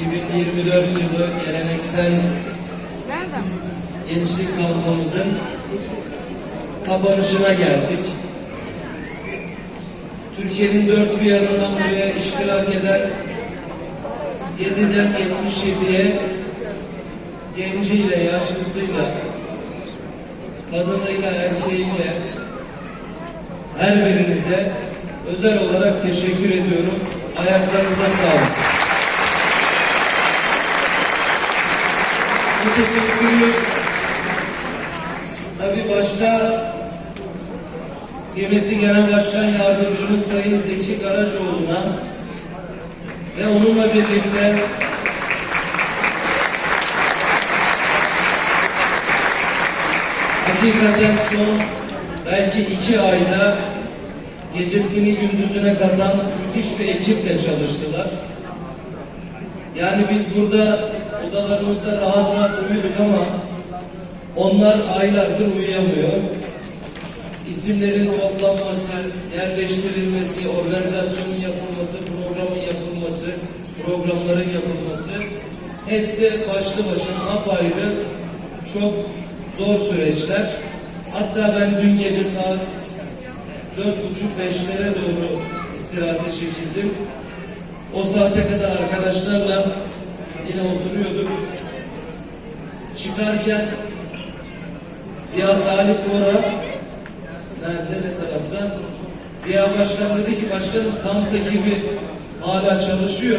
yıllık geleneksel Nereden? gençlik kampımızın kapanışına geldik. Türkiye'nin dört bir yanından buraya iştirak eden 7'den 77'ye genciyle, yaşlısıyla, kadınıyla, erkeğiyle her birinize özel olarak teşekkür ediyorum. Ayaklarınıza sağlık. Bu teşekkürü tabi başta kıymetli Genel Başkan Yardımcımız Sayın Zeki Karacaoğlu'na ve onunla birlikte hakikaten son belki iki ayda gecesini gündüzüne katan müthiş bir ekiple çalıştılar. Yani biz burada odalarımızda rahat rahat uyuduk ama onlar aylardır uyuyamıyor. İsimlerin toplanması, yerleştirilmesi, organizasyonun yapılması, programın yapılması, programların yapılması hepsi başlı başına apayrı çok zor süreçler. Hatta ben dün gece saat dört buçuk beşlere doğru istirahate çekildim. O saate kadar arkadaşlarla yine oturuyorduk. Çıkarken Ziya Talip Bora nerede ne tarafta? Ziya Başkan dedi ki başkanım kamp ekibi hala çalışıyor.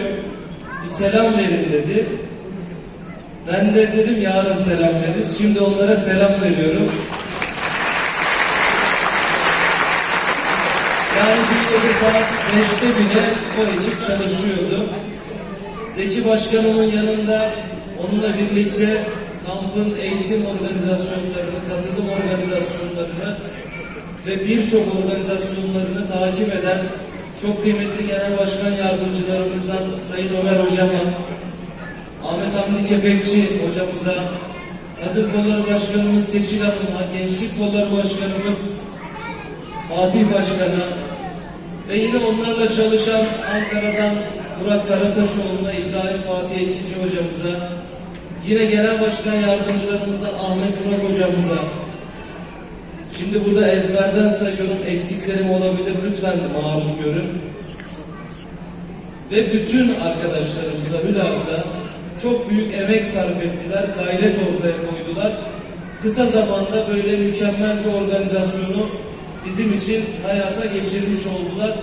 Bir selam verin dedi. Ben de dedim yarın selam veririz. Şimdi onlara selam veriyorum. Yani gece saat 5'te bile o ekip çalışıyordu. Zeki Başkanımın yanında onunla birlikte kampın eğitim organizasyonlarını, katılım organizasyonlarını ve birçok organizasyonlarını takip eden çok kıymetli genel başkan yardımcılarımızdan Sayın Ömer Hocam'a, Ahmet Hamdi Kepekçi hocamıza, Kadın Kolları Başkanımız Seçil Hanım'a, Gençlik Kolları Başkanımız Fatih Başkan'a ve yine onlarla çalışan Ankara'dan Murat Karataşoğlu'na, İbrahim Fatih Ekici hocamıza, yine genel başkan yardımcılarımızdan Ahmet Murat hocamıza, şimdi burada ezberden sayıyorum, eksiklerim olabilir, lütfen maruz görün. Ve bütün arkadaşlarımıza hülasa çok büyük emek sarf ettiler, gayret ortaya koydular. Kısa zamanda böyle mükemmel bir organizasyonu bizim için hayata geçirmiş oldular.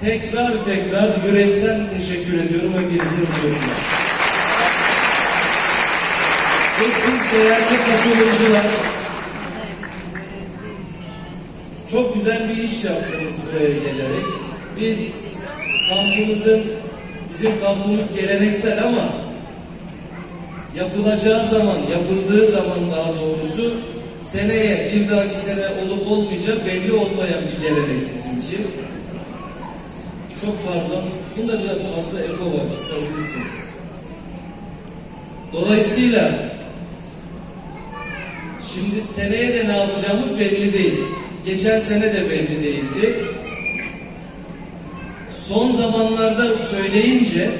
Tekrar tekrar yürekten teşekkür ediyorum hepinizin huzurunda. Ve siz değerli katılımcılar çok güzel bir iş yaptınız buraya gelerek. Biz kampımızın, bizim kampımız geleneksel ama yapılacağı zaman, yapıldığı zaman daha doğrusu seneye, bir dahaki sene olup olmayacak belli olmayan bir gelenek bizimki. Çok pardon. Bunda biraz fazla ego var. Kısabilirsin. Dolayısıyla şimdi seneye de ne yapacağımız belli değil. Geçen sene de belli değildi. Son zamanlarda söyleyince